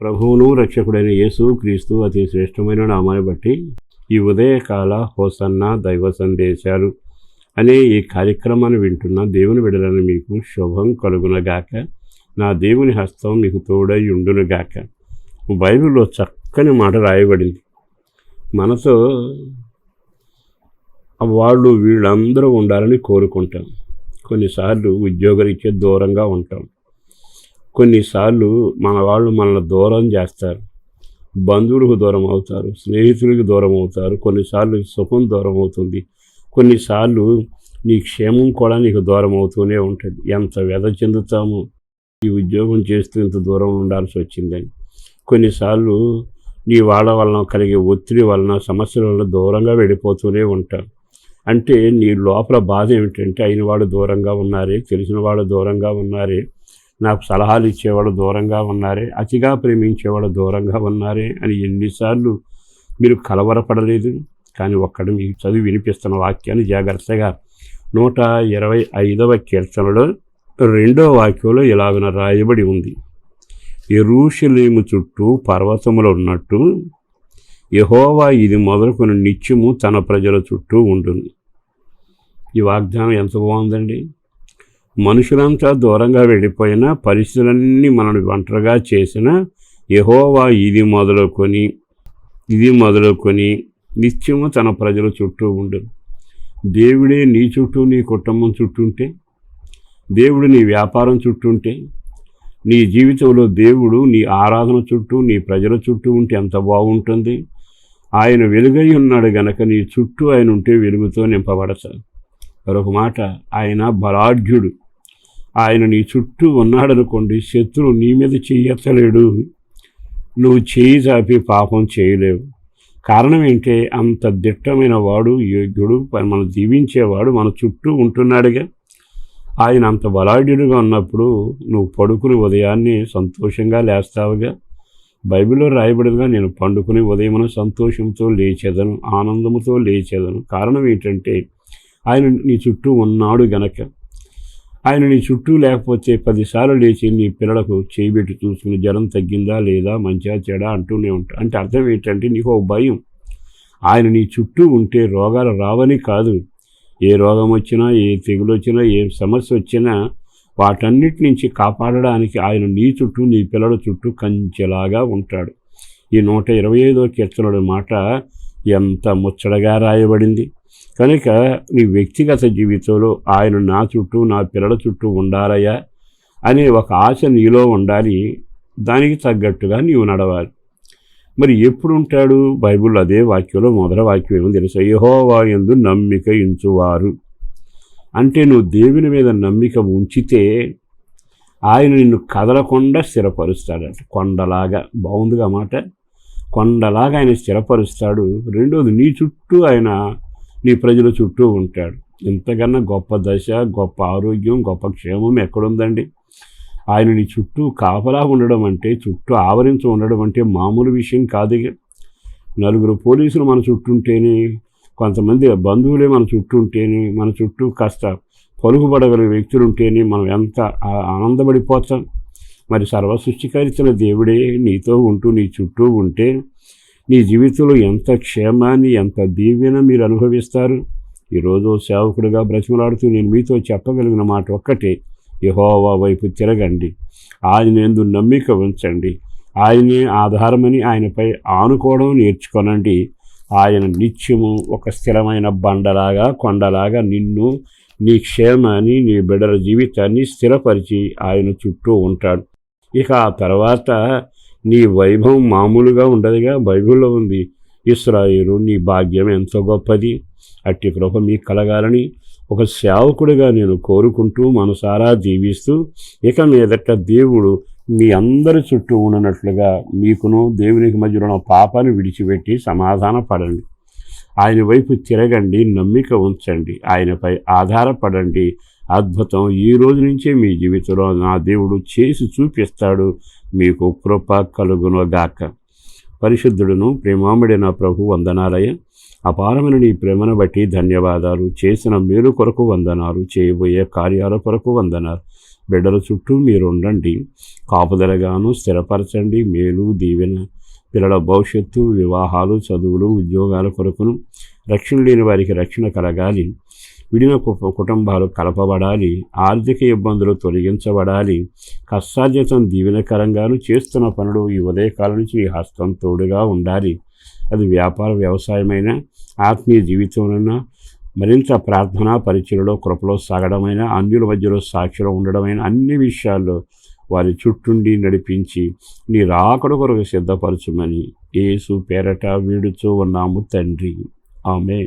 ప్రభువును రక్షకుడైన యేసు క్రీస్తు అతి శ్రేష్టమైన నామాన్ని బట్టి ఈ ఉదయకాల హోసన్న దైవ సందేశాలు అనే ఈ కార్యక్రమాన్ని వింటున్న దేవుని విడలను మీకు శుభం కలుగునగాక. నా దేవుని హస్తం మీకు తోడై ఉండునుగాక. బైబిల్లో చక్కని మాట రాయబడింది. మనతో వాళ్ళు వీళ్ళందరూ ఉండాలని కోరుకుంటాం. కొన్నిసార్లు ఉద్యోగరీత్యా దూరంగా ఉంటాం. కొన్నిసార్లు మన వాళ్ళు మనల్ని దూరం చేస్తారు. బంధువులకు దూరం అవుతారు స్నేహితులకు దూరం అవుతారు కొన్నిసార్లు సుఖం దూరం అవుతుంది. కొన్నిసార్లు నీ క్షేమం కూడా నీకు దూరం అవుతూనే ఉంటుంది. ఎంత వ్యధ చెందుతామో ఈ ఉద్యోగం చేస్తూ ఇంత దూరం ఉండాల్సి వచ్చిందని కొన్నిసార్లు నీ వాళ్ళ వలన కలిగే ఒత్తిడి వలన సమస్యల వలన దూరంగా వెళ్ళిపోతూనే ఉంటారు. అంటే నీ లోపల బాధ ఏమిటంటే అయిన వాడు దూరంగా ఉన్నారే తెలిసిన వాడు దూరంగా ఉన్నారే నాకు సలహాలు ఇచ్చేవాళ్ళు దూరంగా ఉన్నారే అతిగా ప్రేమించేవాడు దూరంగా ఉన్నారే అని ఎన్నిసార్లు మీరు కలవరపడలేదు. కానీ ఒక్కడు మీకు చదివి వినిపిస్తున్న వాక్యాన్ని జాగ్రత్తగా నూట ఇరవై ఐదవ కీర్తనలో రెండో వాక్యంలో ఇలాగన రాయబడి ఉంది. ఎరూషలేము చుట్టూ పర్వతములు ఉన్నట్టు యహోవా ఇది మొదలుకొని నిత్యము తన ప్రజల చుట్టూ ఉంటుంది ఈ వాగ్దానం ఎంత బాగుందండి? మనుషులంతా దూరంగా వెళ్ళిపోయినా పరిస్థితులన్నీ మనల్ని ఒంటరిగా చేసిన యహోవా ఇది మొదలుకొని ఇది మొదలుకొని నిత్యము తన ప్రజల చుట్టూ ఉండదు దేవుడే నీ చుట్టూ నీ కుటుంబం చుట్టూంటే దేవుడు నీ వ్యాపారం చుట్టూంటే నీ జీవితంలో దేవుడు నీ ఆరాధన చుట్టూ నీ ప్రజల చుట్టూ ఉంటే ఎంత బాగుంటుంది. ఆయన వెలుగై ఉన్నాడు గనక నీ చుట్టూ ఆయన ఉంటే వెలుగుతో నింపబడతాడు. మరొక మాట ఆయన బలాఢ్యుడు. ఆయన నీ చుట్టూ ఉన్నాడనుకోండి శత్రువు నీ మీద చెయ్యెత్తలేడు నువ్వు చేయి చాపి పాపం చేయలేవు. కారణం ఏంటే అంత దిట్టమైన వాడు యోగ్యుడు మనం దీవించేవాడు మన చుట్టూ ఉంటున్నాడుగా. ఆయన అంత బలాఢ్యుడుగా ఉన్నప్పుడు నువ్వు పడుకుని ఉదయాన్నే సంతోషంగా లేస్తావుగా. బైబిల్లో రాయబడినగా నేను పండుకుని ఉదయమున సంతోషంతో లేచేదను ఆనందముతో లేచేదను. కారణం ఏంటంటే ఆయన నీ చుట్టూ ఉన్నాడు గనక. ఆయన నీ చుట్టూ లేకపోతే పదిసార్లు లేచి నీ పిల్లలకు చేయిబెట్టి చూసుకుని జ్వరం తగ్గిందా లేదా? మంచిగా చెడా అంటూనే ఉంటా. అంటే అర్థం ఏంటంటే నీకు ఒక భయం. ఆయన నీ చుట్టూ ఉంటే రోగాలు రావని కాదు. ఏ రోగం వచ్చినా ఏ తెగులు వచ్చినా ఏ సమస్య వచ్చినా వాటన్నిటి నుంచి కాపాడడానికి ఆయన నీ చుట్టూ నీ పిల్లల చుట్టూ కంచెలాగా ఉంటాడు. ఈ నూట ఇరవై ఐదో కీర్తనడు మాట ఎంత ముచ్చటగా రాయబడింది. కనుక నీ వ్యక్తిగత జీవితంలో ఆయన నా చుట్టూ నా పిల్లల చుట్టూ ఉండాలయ్యా అనే ఒక ఆశ నీలో ఉండాలి. దానికి తగ్గట్టుగా నీవు నడవాలి. మరి ఎప్పుడు ఉంటాడు బైబుల్ అదే వాక్యంలో మొదటి వాక్యం ఏమో తెలుసు? యహోవా ఎందు నమ్మిక ఇంచువారు అంటే నువ్వు దేవుని మీద నమ్మిక ఉంచితే ఆయన నిన్ను కదలకుండా స్థిరపరుస్తాడట. కొండలాగా బాగుందిగా మాట. కొండలాగా ఆయన స్థిరపరుస్తాడు. రెండోది నీ చుట్టూ ఆయన నీ ప్రజల చుట్టూ ఉంటాడు. ఇంతకన్నా గొప్ప దశ గొప్ప ఆరోగ్యం గొప్ప క్షేమం ఎక్కడుందండి? ఆయన నీ చుట్టూ కాపలా ఉండడం అంటే చుట్టూ ఆవరించి ఉండడం అంటే మామూలు విషయం కాదు నలుగురు పోలీసులు మన చుట్టూంటేనే కొంతమంది బంధువులే మన చుట్టూ ఉంటేనే మన చుట్టూ కాస్త పలుకుబడగల వ్యక్తులు ఉంటేనే మనం ఎంత ఆనందపడిపోతాం. మరి సర్వసృష్టికరిచిన దేవుడే నీతో ఉంటూ నీ చుట్టూ ఉంటే నీ జీవితంలో ఎంత క్షేమాన్ని ఎంత దీవెన మీరు అనుభవిస్తారు? ఈరోజు సేవకుడిగా బ్రతిమలాడుతూ నేను మీతో చెప్పగలిగిన మాట ఒక్కటే. యహోవా వైపు తిరగండి. ఆయన ఎందు నమ్మిక ఉంచండి. ఆయనే ఆధారమని ఆయనపై ఆనుకోవడం నేర్చుకొనండి. ఆయన నిత్యము ఒక స్థిరమైన బండలాగా కొండలాగా నిన్ను నీ క్షేమాన్ని నీ బిడ్డల జీవితాన్ని స్థిరపరిచి ఆయన చుట్టూ ఉంటాడు. ఇక ఆ తర్వాత నీ వైభవం మామూలుగా ఉండదుగా బైబిల్లో ఉంది. ఇస్రాయిలు నీ భాగ్యం ఎంతో గొప్పది. అట్టి కృప మీకు కలగాలని ఒక సేవకుడిగా నేను కోరుకుంటూ మనసారా దీవిస్తూ ఇక మీదట దేవుడు మీ అందరి చుట్టూ ఉన్నట్లుగా మీకును దేవునికి మధ్యలో పాపాన్ని విడిచిపెట్టి సమాధాన పడండి ఆయన వైపు తిరగండి నమ్మిక ఉంచండి. ఆయనపై ఆధారపడండి. అద్భుతం. ఈ రోజు నుంచే మీ జీవితంలో నా దేవుడు చేసి చూపిస్తాడు. మీకు కృప కలుగునగాక. పరిశుద్ధుడును ప్రేమాముడైన ప్రభు వందనాలయ. అపారమైన నీ ప్రేమను బట్టి ధన్యవాదాలు. చేసిన మేలు కొరకు వందనాలు. చేయబోయే కార్యాల కొరకు వందనాలు. బిడ్డల చుట్టూ మీరు ఉండండి. కాపుదలగాను స్థిరపరచండి. మేలు దీవెన పిల్లల భవిష్యత్తు వివాహాలు చదువులు ఉద్యోగాల కొరకును రక్షణ లేని వారికి రక్షణ కలగాలి. విడిన కుటుంబాలు కలపబడాలి ఆర్థిక ఇబ్బందులు తొలగించబడాలి. కష్టార్జితం దీవెనకరంగాను చేస్తున్న పనులు ఈ ఉదయకాలం నుంచి ఈ హస్తం తోడుగా ఉండాలి. అది వ్యాపార వ్యవసాయమైన ఆత్మీయ జీవితంలో మరింత ప్రార్థనా పరిచయలో కృపలో సాగడమైన అన్యుల మధ్యలో సాక్షిలో ఉండడమైన అన్ని విషయాల్లో వారి చుట్టుండి నడిపించి నీ రాకడ కొరకు సిద్ధపరచుమని ఏసు పేరట వీడుచూ ఉన్నాము తండ్రి. ఆమె